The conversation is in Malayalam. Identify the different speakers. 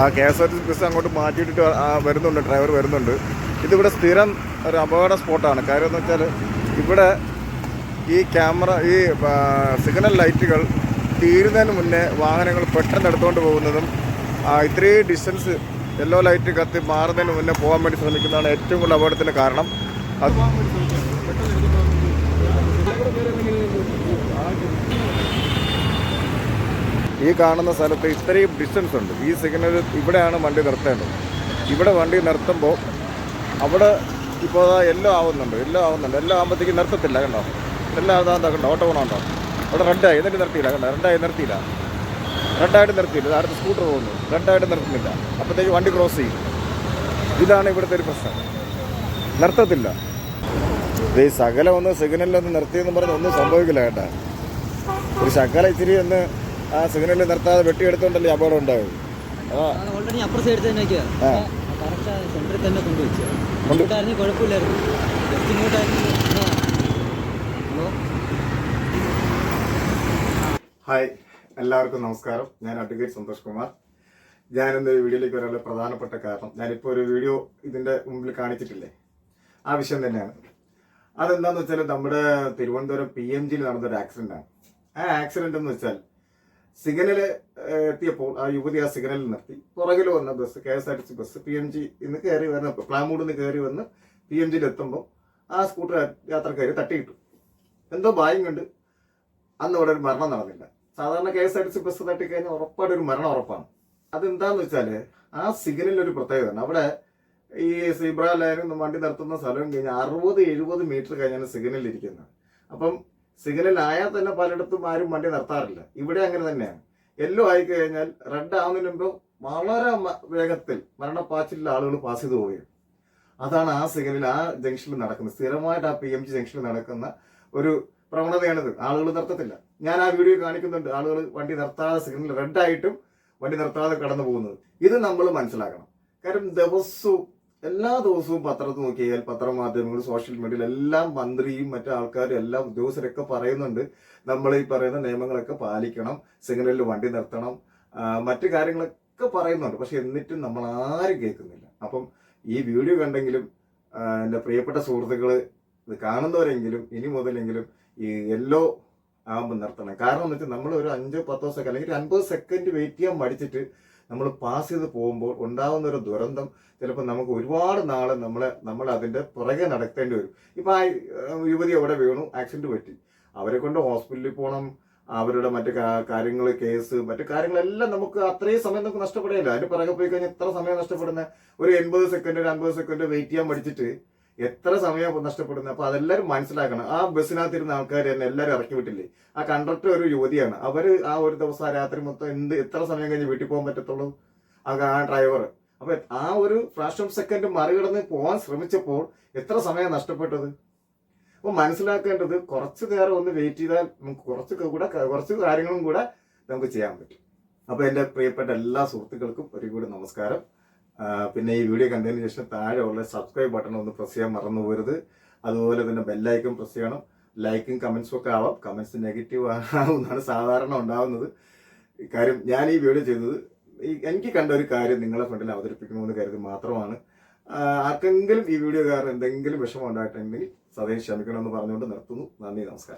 Speaker 1: ആ K S R T C bus അങ്ങോട്ട് മാറ്റിയിട്ടിട്ട് വരുന്നുണ്ട് ഡ്രൈവർ വരുന്നുണ്ട്. ഇതിവിടെ സ്ഥിരം ഒരു അപകട സ്പോട്ടാണ്. കാര്യം എന്ന് വെച്ചാൽ ഇവിടെ ഈ ക്യാമറ ഈ സിഗ്നൽ ലൈറ്റുകൾ തീരുന്നതിന് മുന്നേ വാഹനങ്ങൾ പെട്ടെന്ന് എടുത്തുകൊണ്ട് പോകുന്നതും ഇത്രയും ഡിസ്റ്റൻസ് യെല്ലോ ലൈറ്റ് കത്തി മാറുന്നതിന് മുന്നേ പോകാൻ വേണ്ടി ശ്രമിക്കുന്നതാണ് ഏറ്റവും കൂടുതൽ അപകടത്തിന് കാരണം. അത് ഈ കാണുന്ന സ്ഥലത്ത് ഇത്രയും ഡിസ്റ്റൻസ് ഉണ്ട്. ഈ സിഗ്നൽ ഇവിടെയാണ് വണ്ടി നിർത്തേണ്ടത്. ഇവിടെ വണ്ടി നിർത്തുമ്പോൾ അവിടെ ഇപ്പോൾ എല്ലാം ആവുന്നുണ്ട് എല്ലാം ആവുന്നുണ്ട്. എല്ലാം ആകുമ്പോഴത്തേക്ക് നിർത്തത്തില്ല കണ്ടോ? എല്ലാം അതാ കണ്ടോ? ഓട്ടോ പോകണുണ്ടോ അവിടെ റെഡായി എന്നിട്ട് നിർത്തിയില്ല കണ്ടോ? റെഡായി നിർത്തിയില്ല. റെഡായിട്ട് നിർത്തിയില്ല. അടുത്ത് സ്കൂട്ടർ പോകുന്നു. റെഡായിട്ട് നിർത്തുന്നില്ല. അപ്പോഴത്തേക്ക് വണ്ടി ക്രോസ് ചെയ്യും. ഇതാണ് ഇവിടുത്തെ ഒരു പ്രശ്നം. നിർത്തത്തില്ല. ഈ സകലം ഒന്ന് സിഗ്നലിലൊന്ന് നിർത്തിയെന്ന് പറഞ്ഞ് ഒന്നും സംഭവിക്കില്ല കേട്ടാ. ഒരു ശകല ഇച്ചിരി ഒന്ന് ആ സിഗ്നലിൽ നിർത്താതെ വെട്ടിയെടുത്തോണ്ടല്ലേ അപകടം ഉണ്ടായത് ആ.
Speaker 2: ഓൾറെഡി അപ്പുറ സൈഡ് തന്നെ വെക്കുക
Speaker 1: ആ.
Speaker 2: കറക്റ്റ് സെന്ററിൽ തന്നെ കൊണ്ടുവച്ചു.
Speaker 1: കൊണ്ട്-
Speaker 2: ഇങ്ങോട്ടായിരുന്നു കുഴപ്പമില്ലായിരുന്നു. ജസ്റ്റ് ഇങ്ങോട്ടായിരുന്നു. ആ. ഹലോ?
Speaker 1: ഹായ് എല്ലാവർക്കും നമസ്കാരം. ഞാൻ അഡ്വക്കേറ്റ് സന്തോഷ് കുമാർ. ഞാൻ ഇന്ന് വീഡിയോയിലേക്ക് വരാനുള്ള പ്രധാനപ്പെട്ട കാരണം ഞാനിപ്പോൾ ഒരു വീഡിയോ ഇതിന്റെ മുമ്പിൽ കാണിച്ചിട്ടില്ലേ? ആ വിഷയം തന്നെയാണ്. അതെന്താന്ന് വെച്ചാൽ നമ്മുടെ തിരുവനന്തപുരം പി എം ജിയിൽ നടന്നൊരു ആക്സിഡന്റ് ആണ്. ആ ആക്സിഡന്റ് എന്ന് വെച്ചാൽ സിഗ്നൽ ഏഹ്, എത്തിയപ്പോൾ ആ യുവതി ആ സിഗ്നലിൽ നിർത്തി. പുറകിൽ വന്ന bus K S R T C bus P M G ഇന്ന് കയറി വരുന്ന പ്ലാമൂടിൽ നിന്ന് കയറി വന്ന് പി എം ജിയിൽ എത്തുമ്പോൾ ആ സ്കൂട്ടർ യാത്രക്കാർ തട്ടിയിട്ടു. എന്തോ ഭാഗ്യം കണ്ട് അന്ന് ഇവിടെ ഒരു മരണം നടന്നില്ല. സാധാരണ K S R T C bus തട്ടിക്കഴിഞ്ഞാൽ ഉറപ്പായിട്ട് ഒരു മരണം ഉറപ്പാണ്. അതെന്താന്ന് വെച്ചാൽ ആ സിഗ്നലിൽ ഒരു പ്രത്യേകതയാണ്. അവിടെ ഈ സീബ്ര ലൈനും വണ്ടി നിർത്തുന്ന സ്ഥലം കഴിഞ്ഞാൽ അറുപത് എഴുപത് മീറ്റർ കഴിഞ്ഞാണ് സിഗ്നലിൽ ഇരിക്കുന്നത്. അപ്പം സിഗ്നൽ ആയാൽ തന്നെ പലയിടത്തും ആരും വണ്ടി നിർത്താറില്ല. ഇവിടെ അങ്ങനെ തന്നെയാണ്. യെല്ലോ ആയി കഴിഞ്ഞാൽ റെഡ് ആവുന്നതിന് വളരെ വേഗത്തിൽ മരണപ്പാച്ചിലുള്ള ആളുകൾ പാസ് ചെയ്തു പോവുകയാണ്. അതാണ് ആ സിഗ്നലിൽ ആ ജംഗ്ഷനിൽ നടക്കുന്നത്. സ്ഥിരമായിട്ട് ആ പി എം ജി ജംഗ്ഷനിൽ നടക്കുന്ന ഒരു പ്രവണതയാണിത്. ആളുകൾ നിർത്തത്തില്ല. ഞാൻ ആ വീഡിയോ കാണിക്കുന്നുണ്ട്. ആളുകൾ വണ്ടി നിർത്താതെ സിഗ്നൽ റെഡ് ആയിട്ടും വണ്ടി നിർത്താതെ കടന്നു പോകുന്നത് ഇത് നമ്മൾ മനസ്സിലാക്കണം. കാരണം ദിവസവും എല്ലാ ദിവസവും പത്രത്തിൽ നോക്കിയാൽ പത്രമാധ്യമങ്ങൾ സോഷ്യൽ മീഡിയയിൽ എല്ലാം മന്ത്രിയും മറ്റു ആൾക്കാരും എല്ലാം ഉദ്യോഗസ്ഥരൊക്കെ പറയുന്നുണ്ട്. നമ്മൾ ഈ പറയുന്ന നിയമങ്ങളൊക്കെ പാലിക്കണം സിഗ്നലിൽ വണ്ടി നിർത്തണം മറ്റു കാര്യങ്ങളൊക്കെ പറയുന്നുണ്ട്. പക്ഷെ എന്നിട്ടും നമ്മൾ ആരും കേൾക്കുന്നില്ല. അപ്പം ഈ വീഡിയോ കണ്ടെങ്കിലും എന്റെ പ്രിയപ്പെട്ട സുഹൃത്തുക്കൾ ഇത് കാണുന്നവരെങ്കിലും ഇനി മുതലെങ്കിലും ഈ യെല്ലോ ആകുമ്പോൾ നിർത്തണം. കാരണം എന്ന് വെച്ചാൽ നമ്മൾ ഒരു അഞ്ചോ പത്തോ സെക്കൻഡ് അല്ലെങ്കിൽ അൻപത് സെക്കൻഡ് വെയിറ്റ് ചെയ്യാൻ മടിച്ചിട്ട് നമ്മൾ പാസ് ചെയ്ത് പോകുമ്പോൾ ഉണ്ടാകുന്ന ഒരു ദുരന്തം ചിലപ്പോൾ നമുക്ക് ഒരുപാട് നാൾ നമ്മളെ നമ്മൾ അതിന്റെ പുറകെ നടക്കേണ്ടി വരും. ഇപ്പം ആ യുവതി അവിടെ വീണു ആക്സിഡന്റ് പറ്റി. അവരെ കൊണ്ട് ഹോസ്പിറ്റലിൽ പോകണം അവരുടെ മറ്റു കാര്യങ്ങൾ കേസ് മറ്റു കാര്യങ്ങളെല്ലാം നമുക്ക് അത്രയും സമയം നമുക്ക് നഷ്ടപ്പെടില്ല അതിന് പുറകെ പോയി കഴിഞ്ഞാൽ എത്ര സമയം നഷ്ടപ്പെടുന്ന ഒരു എൺപത് സെക്കൻഡ് ഒരു അൻപത് സെക്കൻഡ് വെയിറ്റ് ചെയ്യാൻ പഠിച്ചിട്ട് എത്ര സമയം നഷ്ടപ്പെടുന്നത് അപ്പൊ അതെല്ലാവരും മനസ്സിലാക്കണം. ആ ബസ്സിനകത്തിരുന്ന ആൾക്കാർ തന്നെ എല്ലാവരും ഇറക്കി വിട്ടില്ലേ? ആ കണ്ടക്ടർ ഒരു യുവതിയാണ്. അവർ ആ ഒരു ദിവസം ആ രാത്രി മൊത്തം എന്ത് എത്ര സമയം കഴിഞ്ഞ് വീട്ടിൽ പോകാൻ പറ്റത്തുള്ളൂ? ആ ഡ്രൈവർ അപ്പൊ ആ ഒരു ഫ്രാക്ഷൻ സെക്കൻഡ് മറികടന്ന് പോകാൻ ശ്രമിച്ചപ്പോൾ എത്ര സമയം നഷ്ടപ്പെട്ടത്? അപ്പൊ മനസ്സിലാക്കേണ്ടത് കുറച്ച് നേരം ഒന്ന് വെയിറ്റ് ചെയ്താൽ നമുക്ക് കുറച്ച് കൂടെ കുറച്ച് കാര്യങ്ങളും കൂടെ നമുക്ക് ചെയ്യാൻ പറ്റും. അപ്പൊ എന്റെ പ്രിയപ്പെട്ട എല്ലാ സുഹൃത്തുക്കൾക്കും ഒരു കൂടി നമസ്കാരം. പിന്നെ ഈ വീഡിയോ കണ്ടതിന് ശേഷം താഴെ ഉള്ള സബ്സ്ക്രൈബ് ബട്ടൺ ഒന്ന് പ്രസ് ചെയ്യാൻ മറന്നു പോരുത്. അതുപോലെ തന്നെ ബെല്ലൈക്കൺ പ്രസ് ചെയ്യണം. ലൈക്കും കമൻസും ഒക്കെ ആവാം. കമൻസ് നെഗറ്റീവ് ആവുന്നതാണ് സാധാരണ ഉണ്ടാവുന്നത്. കാര്യം ഞാൻ ഈ വീഡിയോ ചെയ്തത് എനിക്ക് കണ്ട ഒരു കാര്യം നിങ്ങളെ ഫ്രണ്ടിൽ അവതരിപ്പിക്കണമെന്ന് കരുതി മാത്രമാണ്. ആർക്കെങ്കിലും ഈ വീഡിയോ കാരണം എന്തെങ്കിലും വിഷമം ഉണ്ടായിട്ടുണ്ടെങ്കിൽ സദയം ക്ഷമിക്കണമെന്ന് പറഞ്ഞുകൊണ്ട് നിർത്തുന്നു. നന്ദി നമസ്കാരം.